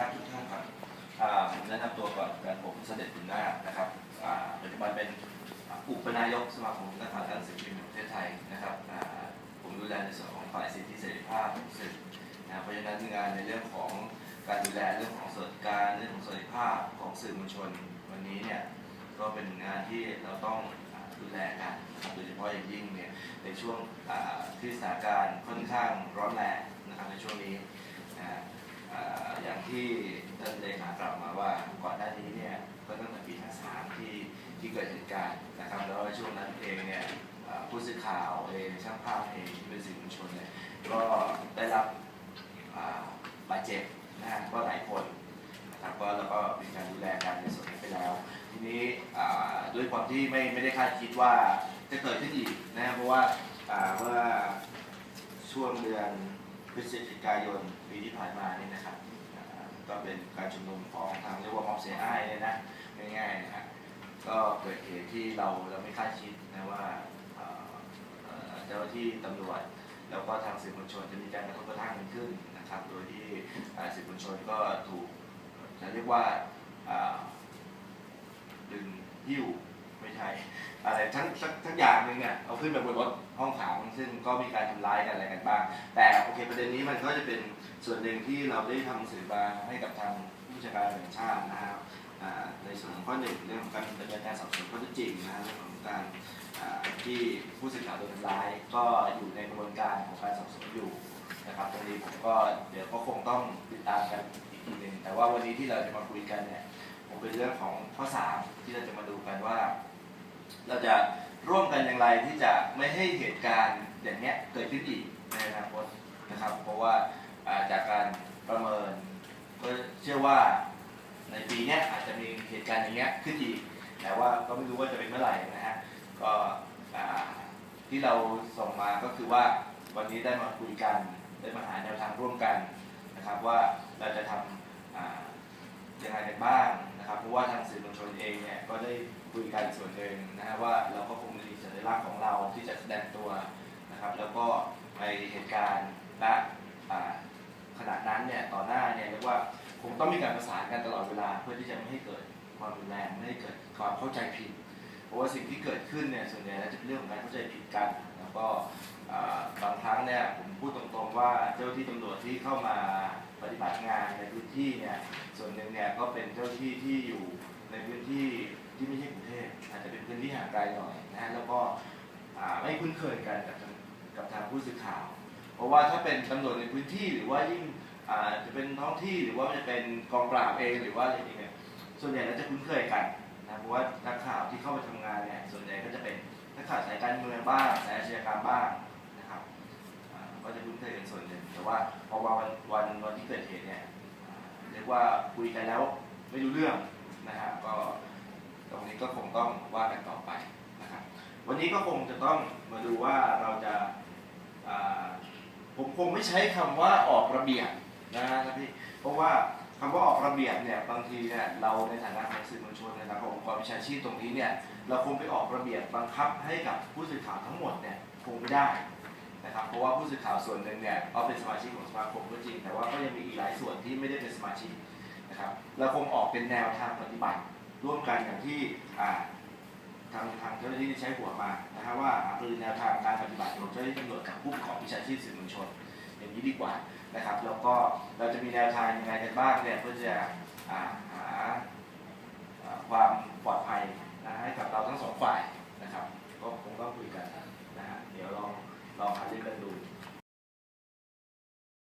ครับทุกท่านครับผมแนะนำตัวก่อนกันผมเสด็จบุญนาคนะครับปัจจุบันเป็นอุปนายกสมาคมนักข่าวการสื่อพิมพ์แห่งประเทศไทยนะครับผมดูแลในส่วนของฝ่ายสิทธิเสรีภาพของสื่อนะเพราะฉะนั้นงานในเรื่องของการดูแลเรื่องของสวัสดิการเรื่องของสวัสดิภาพของสื่อมวลชนวันนี้เนี่ยก็เป็นงานที่เราต้องดูแลกันโดยเฉพาะอย่างยิ่งเนี่ยในช่วงที่สถานการณ์ค่อนข้างร้อนแรงนะครับในช่วงนี้ อย่างที่ท่านเลขากล่าวมาว่าก่อนหน้านี้เนี่ยก็ตั้งแต่ปี53ที่ที่เกิดเหตุการณ์นะครับแล้วช่วงนั้นเองเนี่ยผู้สื่อข่าวเองช่างภาพเองเป็นสื่อมวลชนเนี่ยก็ได้รับบาดเจ็บนะฮะก็หลายคนนะครับก็แล้วก็มีการดูแลกันในส่วนนี้ไปแล้ว ทีนี้ด้วยความที่ไม่ไม่ได้คาดคิดว่าจะเกิดขึ้นอีกนะเพราะว่าเมื่อช่วงเดือน พฤศจิกายนปีที่ผ่านมานี่นะครับก็เป็นการชุมนุมของทางเรียกว่าม็อบเสียอ้ายเลยนะง่ายๆนะฮะก็เกิดเหตุที่เราเราไม่คาดคิดนะว่าเจ้าหน้าที่ตำรวจแล้วก็ทางสื่อมวลชนจะมีการกระทบกระทั่งกันขึ้นนะครับ โดยที่สื่อมวลชนก็ถูกจะเรียกว่าอ่าดึงหิ้ว ไม่ใช่อะไรทั้งทั้งทั้งอย่างหนึ่งเนี่ยเอาขึ้นไปบนรถห้องขังซึ่งก็มีการทำร้ายกันอะไรกันบ้าง แต่โอเคประเด็นนี้มันก็จะเป็นส่วนหนึ่งที่เราได้ทำหนังสื่อมาให้กับทางผู้บัญชาการแห่งชาตินะครับอ่าในส่วนของข้อหนึ่งเรื่องของการดำเนินการสอบสวนข้อเท็จจริงนะฮะเรื่องของการอ่าที่ผู้สื่อข่าวโดนทำร้าย ก็อยู่ในกระบวนการของการสอบสวนอยู่นะครับตรงนี้ผมก็เดี๋ยวก็คงต้องติดตามกันอีกทีหนึ่งแต่ว่าวันนี้ที่เราจะมาคุยกันเนี่ยผมเป็นเรื่องของข้อสามที่เราจะมาดูกันว่า เราจะร่วมกันอย่างไรที่จะไม่ให้เหตุการณ์อย่างนี้เกิดขึ้นอีกในอนาคตนะครับ เพราะว่าจากการประเมินก็เชื่อว่าในปีนี้อาจจะมีเหตุการณ์อย่างเงี้ขึ้นอีก แต่ว่าก็ไม่รู้ว่าจะเป็นเมื่อไหร่นะฮะก็ที่เราส่งมาก็คือว่าวันนี้ได้มาคุยกันได้มาหาแนวทางร่วมกันนะครับ ว่าเราจะทำอ่ายังไงกันบ้างนะครับเพราะว่าทางสื่อมวลชนเองเนี่ยก็ได้ คุยกันส่วนหนึ่งนะฮะว่าเราก็คงมีสัญลักษณ์ของเราที่จะแสดงตัวนะครับแล้วก็ในเหตุการณ์ณอ่าขณะนั้นเนี่ยต่อหน้าเนี่ยเรียกว่าคงต้องมีการประสานกันตลอดเวลาเพื่อที่จะไม่ให้เกิดความรุนแรงไม่ให้เกิดความเข้าใจผิด เพราะว่าสิ่งที่เกิดขึ้นเนี่ยส่วนใหญ่แล้วจะเป็นเรื่องของการเข้าใจผิดกัน แล้วก็บางครั้งเนี่ยผมพูดตรงๆว่าเจ้าที่ตำรวจที่เข้ามาปฏิบัติงานในพื้นที่เนี่ยส่วนหนึ่งเนี่ยก็เป็นเจ้าที่ที่อยู่ในพื้นที่ ที่ไม่ใช่กรุงเทพอาจจะเป็นพื้นที่ห่างไกลหน่อยนะฮะแล้วก็ไม่คุ้นเคยกันกับกับทางผู้สื่อข่าว เพราะว่าถ้าเป็นตำรวจในพื้นที่หรือว่ายิ่งจะเป็นท้องที่หรือว่าจะเป็นกองปราบเองหรือว่าอะไรเองเนี่ยส่วนใหญ่แล้วจะคุ้นเคยกันนะเพราะว่านักข่าวที่เข้ามาทำงานเนี่ยส่วนใหญ่ก็จะเป็นนักข่าวสายการเมืองบ้างสายอาชญากรรมบ้างนะครับก็จะคุ้นเคยกันส่วนหนึ่งแต่ว่าพอวันวันวันที่เกิดเหตุเนี่ยเรียกว่าคุยกันแล้วไม่รู้เรื่องนะครับก็ ตรงนี้ก็คงต้องว่ากันต่อไปนะครับวันนี้ก็คงจะต้องมาดูว่าเราจะาผมคงไม่ใช้คำว่าออกระเบียบนะครับพี่เพราะว่าคำว่าออกระเบียบเนี่ยบางทีเนี่ยเราในฐานะของสื่อมวลชนในฐานะขององค์กรวิชาชีพตรงนี้เนี่ยเราคงไปออกระเบียบบังคับให้กับผู้สื่อข่าวทั้งหมดเนี่ยคงไม่ได้นะครับเพราะว่าผู้สื่อข่าวส่วนหนึ่งเนี่ยก็เป็นสมาชิกของสมาคมก็จริง แต่ว่าก็ยังมีอีกหลายส่วนที่ไม่ได้เป็นสมาชิกนะครับเราคงออกเป็นแนวทางปฏิบัติ ร่วมกันอย่างที่ทางทางเจ้าหน้าที่ใช้หัวมานะครับว่าหารือแนวทางการปฏิบัติของเจ้าหน้าที่ตำรวจกับผู้ประกอบวิชาชีพสื่อมวลชน อย่างนี้ดีกว่านะครับแล้วก็เราจะมีแนวทางยังไงกันบ้างเนี่ยเพื่อจะหาความปลอดภัย